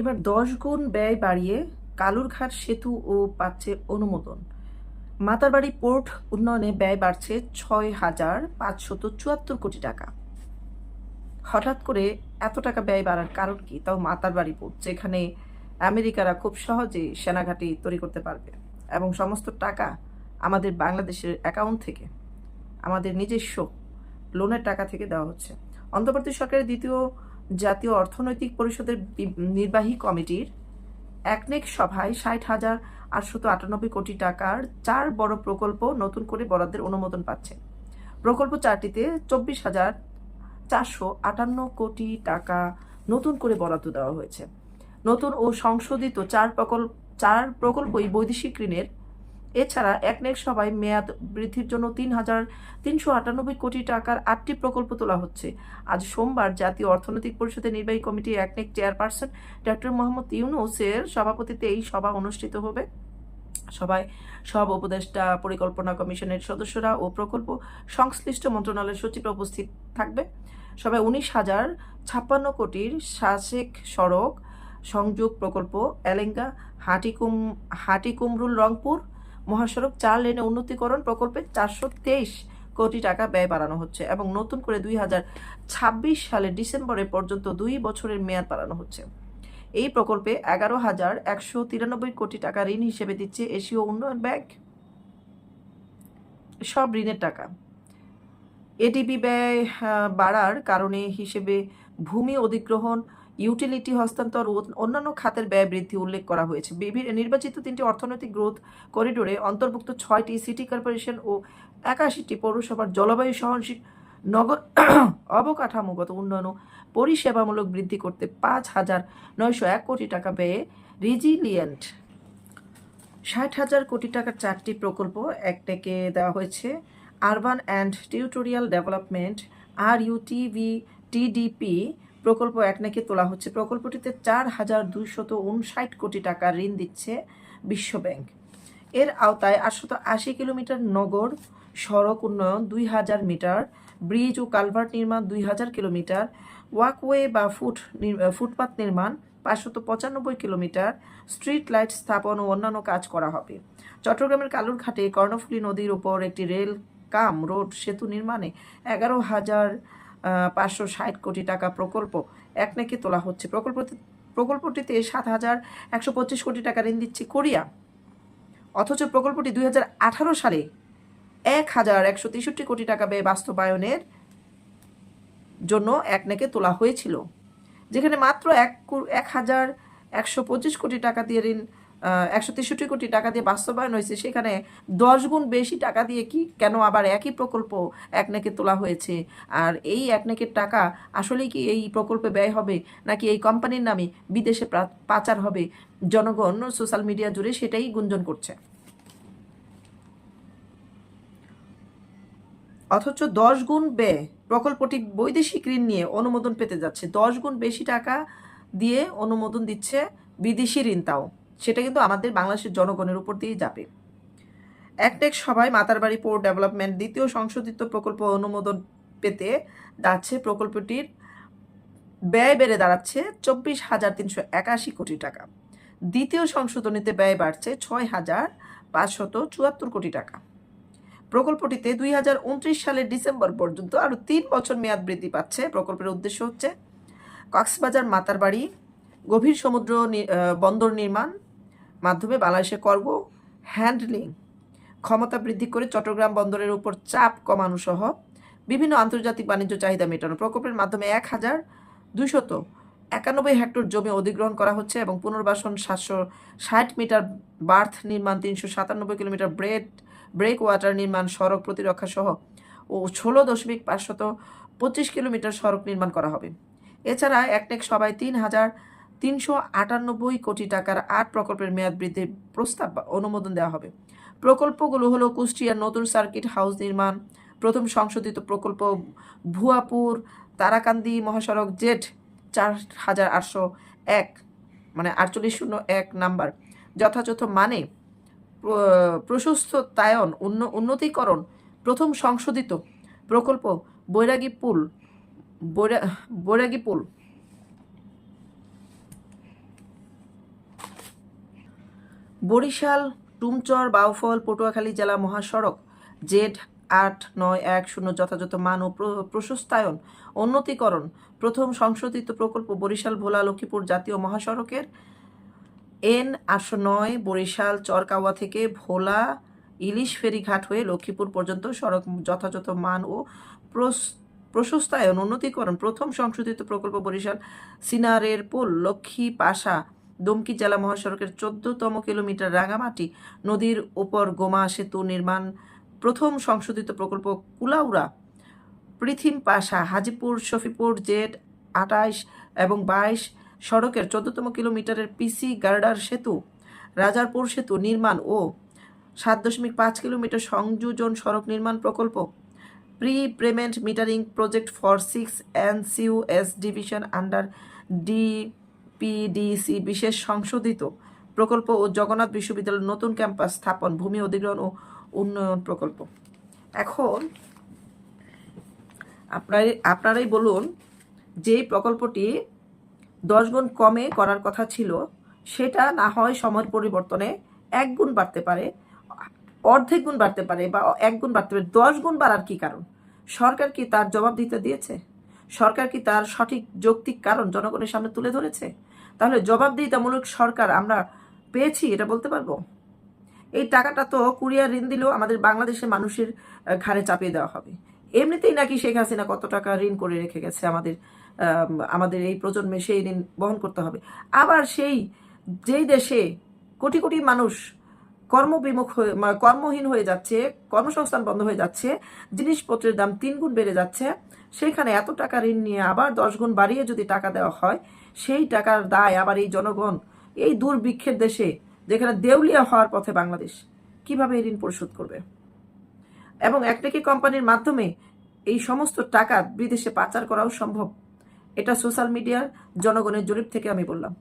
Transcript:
এবার দশ গুণ ব্যয় বাড়িয়ে কালুরঘাট সেতু ও পাচ্ছে অনুমোদন। মাতারবাড়ি পোর্ট উন্নয়নে ব্যয় বাড়ছে ছয় হাজার পাঁচশত চুয়াত্তর কোটি টাকা। হঠাৎ করে এত টাকা ব্যয় বাড়ার কারণ কি? তাও মাতারবাড়ি পোর্ট, যেখানে আমেরিকারা খুব সহজে সেনাঘাটি তৈরি করতে পারবে এবং সমস্ত টাকা আমাদের বাংলাদেশের অ্যাকাউন্ট থেকে, আমাদের নিজস্ব লোনের টাকা থেকে দেওয়া হচ্ছে। অন্তর্বর্তী সরকারের দ্বিতীয় জাতীয় অর্থনৈতিক পরিষদের নির্বাহী কমিটির একনেক সভায় ষাট হাজার আটশত আটানব্বই কোটি টাকার চার বড় প্রকল্প নতুন করে বরাদ্দের অনুমোদন পাচ্ছে প্রকল্প চারটিতে চব্বিশ হাজার চারশো আটান্ন কোটি টাকা নতুন করে বরাদ্দ দেওয়া হয়েছে। নতুন ও সংশোধিত চার প্রকল্প চার প্রকল্পই বৈদেশিক ঋণের এছাড়া একনেক সভায় মেয়াদ বৃদ্ধির জন্য তিন হাজার তিনশো আটানব্বই কোটি টাকার আটটি প্রকল্প তোলা হচ্ছে। আজ সোমবার জাতীয় অর্থনৈতিক পরিষদের নির্বাহী কমিটি একনেক চেয়ারপারসন ডক্টর মোহাম্মদ ইউনুসের সভাপতিত্বে এই সভা অনুষ্ঠিত হবে। সভায় সব উপদেষ্টা, পরিকল্পনা কমিশনের সদস্যরা ও প্রকল্প সংশ্লিষ্ট মন্ত্রণালয়ের সচিব উপস্থিত থাকবে। সবাই উনিশ হাজার ছাপ্পান্ন কোটির শাসেক সড়ক সংযোগ প্রকল্প, এলেঙ্গা, হাটিকুম, হাটিকুমরুল রংপুর মহাসড়ক চার লেনে উন্নতিকরণ প্রকল্পে চারশো তেইশ কোটি টাকা ব্যয় বাড়ানো হচ্ছে এবং নতুন করে দুই হাজার ছাব্বিশ সালের ডিসেম্বরে পর্যন্ত দুই বছরের মেয়াদ বাড়ানো হচ্ছে। এই প্রকল্পে এগারো হাজার একশো তিরানব্বই কোটি টাকা ঋণ হিসেবে দিচ্ছে এশীয় উন্নয়ন ব্যাংক। সব ঋণের টাকা। এডিবি ব্যয় বাড়ার কারণে হিসেবে ভূমি অধিগ্রহণ ইউটিলিটি হস্তান্তর ও অন্যান্য খাতের ব্যয় বৃদ্ধি উল্লেখ করা হয়েছে। নির্বাচিত তিনটি অর্থনৈতিক গ্রোথ করিডোরে অন্তর্ভুক্ত ছয়টি সিটি কর্পোরেশন ও একাশিটি পৌরসভার জলবায়ু সহনশীল নগর অবকাঠামোগত উন্নয়ন পরিষেবামূলক বৃদ্ধি করতে পাঁচ হাজার নয়শো এক কোটি টাকা ব্যয়ে রিজিলিয়েন্ট। ষাট হাজার কোটি টাকার চারটি প্রকল্প একটাকে দেওয়া হয়েছে। আরবান অ্যান্ড টিউটোরিয়াল ডেভেলপমেন্ট আর ইউটিভি টিডিপি প্রকল্প একনাকে তোলা হচ্ছে। প্রকল্পটিতে চার হাজার দুইশত উনষাট কোটি টাকা ঋণ দিচ্ছে বিশ্বব্যাংক এর আওতায় আটশত আশি কিলোমিটার নগর, সড়ক উন্নয়ন দুই হাজার মিটার, ব্রিজ ও কালভার্ট নির্মাণ দুই হাজার কিলোমিটার, ওয়াকওয়ে বা ফুট ফুটপাত নির্মাণ পাঁচশত পঁচানব্বই কিলোমিটার, স্ট্রিট লাইট স্থাপন ও অন্যান্য কাজ করা হবে। চট্টগ্রামের কালুরঘাটে কর্ণফুলী নদীর উপর একটি রেল কাম, রোড, সেতু নির্মাণে এগারো হাজার পাঁচশো ষাট কোটি টাকা প্রকল্প। একনাকে তোলা হচ্ছে। প্রকল্প প্রকল্পটিতে সাত হাজার একশো পঁচিশ কোটি টাকা ঋণ দিচ্ছে কোরিয়া। অথচ প্রকল্পটি দুই হাজার আঠারো সালে এক হাজার একশো তেষট্টি কোটি টাকা ব্যয় বাস্তবায়নের জন্য একনাকে তোলা হয়েছিল। যেখানে মাত্র এক এক হাজার একশো পঁচিশ কোটি টাকা দিয়ে ঋণ একশো তেষট্টি কোটি টাকা দিয়ে বাস্তবায়ন হয়েছে, সেখানে দশ গুণ বেশি টাকা দিয়ে কি কেন আবার একই প্রকল্প একনেকে তোলা হয়েছে? আর এই একনেকের টাকা আসলেই কি এই প্রকল্পে ব্যয় হবে, নাকি এই কোম্পানির নামে বিদেশে পাচার হবে? জনগণ সোশ্যাল মিডিয়া জুড়ে সেটাই গুঞ্জন করছে। অথচ দশ গুণ ব্যয়, প্রকল্পটি বৈদেশিক ঋণ নিয়ে অনুমোদন পেতে যাচ্ছে। দশ গুণ বেশি টাকা দিয়ে অনুমোদন দিচ্ছে বিদেশি ঋণ তাও। সেটা কিন্তু আমাদের বাংলাদেশের জনগণের উপর দিয়েই যাবে। একটেক সভায় মাতারবাড়ি পোর্ট ডেভেলপমেন্ট দ্বিতীয় সংশোধিত প্রকল্প অনুমোদন পেতে যাচ্ছে প্রকল্পটির ব্যয় বেড়ে দাঁড়াচ্ছে চব্বিশ হাজার তিনশো একাশি কোটি টাকা। দ্বিতীয় সংশোধনীতে ব্যয় বাড়ছে ছয় হাজার পাঁচশত চুয়াত্তর কোটি টাকা। প্রকল্পটিতে দুই হাজার উনত্রিশ সালের ডিসেম্বর পর্যন্ত আরও তিন বছর মেয়াদ বৃদ্ধি পাচ্ছে। প্রকল্পের উদ্দেশ্য হচ্ছে কক্সবাজার মাতারবাড়ি গভীর সমুদ্র বন্দর নির্মাণ মাধ্যমে বাংলাদেশের কর্গ হ্যান্ডলিং। ক্ষমতা বৃদ্ধি করে চট্টগ্রাম বন্দরের উপর চাপ কমানো সহ বিভিন্ন আন্তর্জাতিক বাণিজ্য চাহিদা মেটানো প্রকল্পের মাধ্যমে এক হাজার দুইশত একানব্বই হেক্টর জমি অধিগ্রহণ করা হচ্ছে এবং পুনর্বাসন সাতশো ষাট মিটার বার্থ নির্মাণ, তিনশো সাতানব্বই কিলোমিটার ব্রেড ব্রেক ওয়াটার নির্মাণ, সড়ক প্রতিরক্ষা সহ ও ষোলো দশমিক পাঁচশত পঁচিশ কিলোমিটার সড়ক নির্মাণ করা হবে। এছাড়া একটেক সবাই তিন হাজার তিনশো আটানব্বই কোটি টাকার আট প্রকল্পের মেয়াদ বৃদ্ধির প্রস্তাব অনুমোদন দেওয়া হবে। প্রকল্পগুলো হলো কুষ্টিয়ার নতুন সার্কিট হাউস নির্মাণ, প্রথম সংশোধিত প্রকল্প ভুয়াপুর, তারাকান্দি মহাসড়ক জেড চার হাজার আটশো এক মানে আটচল্লিশ শূন্য এক নাম্বার। যথাযথ মানে প্র- প্রশস্ততায়ন, উন্ন- উন্নতিকরণ, প্রথম সংশোধিত প্রকল্প বৈরাগী পুল বৈরা- বৈরাগী পুল বরিশাল, টুমচর, বাউফল, পটুয়াখালী জেলা মহাসড়ক, জেড আট নয় এক শূন্য যথাযথ মান ও প্র- প্রশস্তায়ন, উন্নতিকরণ, প্রথম সংশোধিত প্রকল্প বরিশাল, ভোলা, লক্ষ্মীপুর জাতীয় মহাসড়কের এন আটশো নয়, বরিশাল, চরকাওয়া থেকে ভোলা, ইলিশ ফেরিঘাট হয়ে লক্ষ্মীপুর পর্যন্ত সড়ক যথাযথ মান ও প্রশস্তায়ন, উন্নতিকরণ, প্রথম সংশোধিত প্রকল্প বরিশাল, সিনারের পোল, লক্ষ্মী পাশা দমকি জেলা মহাসড়কের চোদ্দতম কিলোমিটার রাঙামাটি নদীর ওপর গোমা সেতু নির্মাণ প্রথম সংশোধিত প্রকল্প কুলাউড়া, পৃথিম পাশা, হাজিপুর, শফিপুর জেড আটাইশ এবং বাইশ সড়কের চোদ্দতম কিলোমিটারের পিসি গার্ডার সেতু, রাজারপুর সেতু নির্মাণ ও সাত দশমিক পাঁচ কিলোমিটার সংযোজন সড়ক নির্মাণ প্রকল্প pre payment metering project for six N see you S division under DPDC বিশেষ সংশোধিত প্রকল্প ও জগন্নাথ বিশ্ববিদ্যালয়ের নতুন ক্যাম্পাস স্থাপন, ভূমি অধিগ্রহণ ও উন্নয়ন প্রকল্প। এখন আপনারাই আপনারাই বলুন যে প্রকল্পটি দশ গুণ কমে করার কথা ছিল, সেটা না হয় সময়ের পরিবর্তনে এক গুণ বাড়তে পারে, অর্ধেক গুণ বাড়তে পারে বা এক গুণ বাড়তে পারে, দশ গুণ বাড়ার কি কারণ? সরকার কি তার জবাব দিতে দিয়েছে? সরকার কি তার সঠিক যৌক্তিক কারণ জনগণের সামনে তুলে ধরেছে? তাহলে জবাবদিহিতামূলক সরকার আমরা পেয়েছি, এটা বলতে পারব? এই টাকাটা তো কুরিয়ার ঋণ দিলেও আমাদের বাংলাদেশের মানুষের ঘাড়ে চাপিয়ে দেওয়া হবে। এমনিতেই নাকি শেখ হাসিনা কত টাকা ঋণ করে রেখে গেছে আমাদের আমাদের এই প্রজন্মে সেই ঋণ বহন করতে হবে। আবার সেই, যেই দেশে কোটি কোটি মানুষ কর্মবিমুখ হয়ে কর্মহীন হয়ে যাচ্ছে, কর্মসংস্থান বন্ধ হয়ে যাচ্ছে, জিনিসপত্রের দাম তিন গুণ বেড়ে যাচ্ছে, সেখানে এত টাকা ঋণ নিয়ে আবার দশ গুণ বাড়িয়ে যদি টাকা দেওয়া হয়, সেই টাকার দায় আবার এই জনগণ, এই দুর্ভিক্ষের দেশে, যেখানে দেউলিয়া হওয়ার পথে বাংলাদেশ, কীভাবে এই ঋণ পরিশোধ করবে? এবং একটাকি কোম্পানির মাধ্যমে এই সমস্ত টাকা বিদেশে পাচার করাও সম্ভব? এটা সোশ্যাল মিডিয়ার জনগণের জরিপ থেকে আমি বললাম।